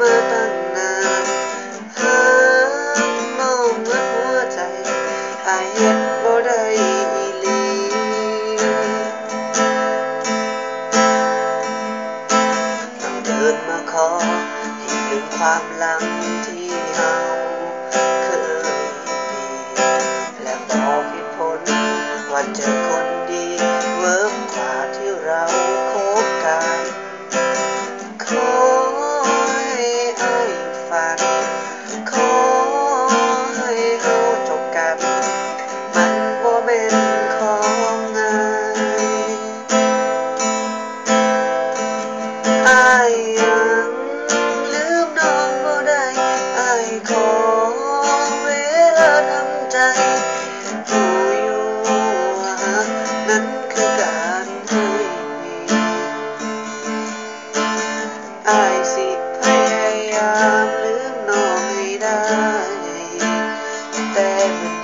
มาตั้งนานหามองมือหัวใจอายเห็นบ่ได้อีลีต้องเดินมาขอให้ลืมความหลังที่เฮาเคย อายสิพยายามลืมน้องให้ได้ แต่มัน